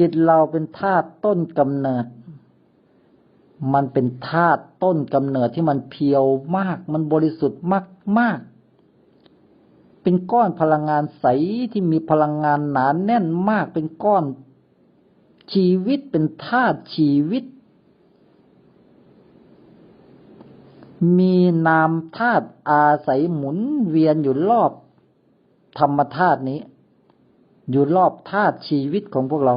จิตเราเป็นธาตุต้นกำเนิด มันเป็นธาตุต้นกำเนิดที่มันเพียวมาก มันบริสุทธิ์มากมาก เป็นก้อนพลังงานใสที่มีพลังงานหนานแน่นมาก เป็นก้อนชีวิตเป็นธาตุชีวิต มีนามธาตุอาศัยหมุนเวียนอยู่รอบธรรมธาตุนี้ อยู่รอบธาตุชีวิตของพวกเรา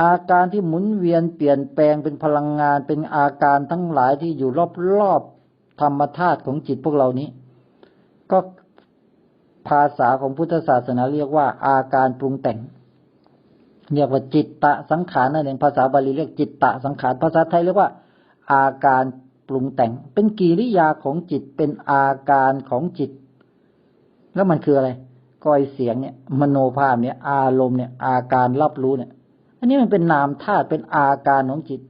อาการที่หมุนเวียนเปลี่ยนแปลงเป็นพลังงานเป็นอาการทั้งหลายที่อยู่รอบๆธรรมธาตุของจิตพวกเรานี้ ก็ภาษาของพุทธศาสนาเรียกว่า อาการปรุงแต่ง เรียกว่าจิตตะสังขารนั่นเองภาษาบาลีเรียกจิตตะสังขารภาษาไทยเรียกว่า อาการปรุงแต่ง เป็นกิริยาของจิตเป็นอาการของจิต แล้วมันคืออะไรก้อยเสียงเนี่ย มโนภาพเนี่ย อารมณ์เนี่ย อาการรับรู้เนี่ย อันนี้มันเป็นนามธาตุเป็นอาการของจิต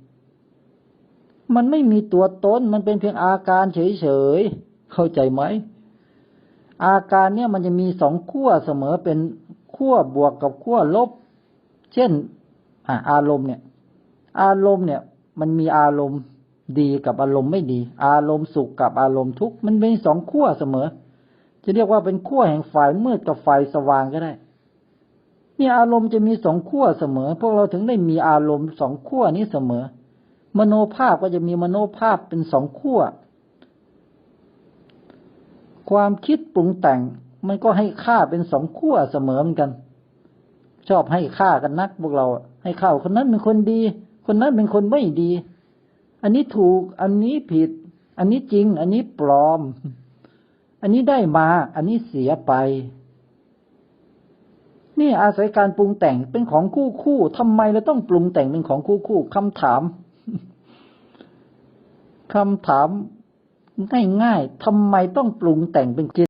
มันไม่มีตัวตนมันเป็นเพียงอาการเฉยๆเข้าใจไหมอาการเนี่ยมันจะมีสองขั้วเสมอเป็นขั้วบวกกับขั้วลบ เช่นอาอารมณ์เนี่ย อารมณ์เนี่ย มันมีอารมณ์ดีกับอารมณ์ไม่ดี อารมณ์สุขกับอารมณ์ทุกข์มันเป็นสองขั้วเสมอ จะเรียกว่าเป็นขั้วแห่งฝ่ายมืดกับฝ่ายสว่างก็ได้ เนี่ยอารมณ์จะมีสองขั้วเสมอ พวกเราถึงได้มีอารมณ์สองขั้วนี้เสมอ มโนภาพก็จะมีมโนภาพเป็นสองขั้ว ความคิดปรุงแต่งมันก็ให้ค่าเป็นสองขั้วเสมอเหมือนกัน ชอบให้ค่ากันนักพวกเรา ให้ค่าคนนั้นเป็นคนดี คนนั้นเป็นคนไม่ดี อันนี้ถูก อันนี้ผิด อันนี้จริง อันนี้ปลอม อันนี้ได้มา อันนี้เสียไป นี่อาศัยการปรุงแต่งเป็นของคู่คู่ทำไมเราต้องปรุงแต่งเป็นของคู่คู่คำถามคำถามง่ายๆทำไมต้องปรุงแต่งเป็นจิต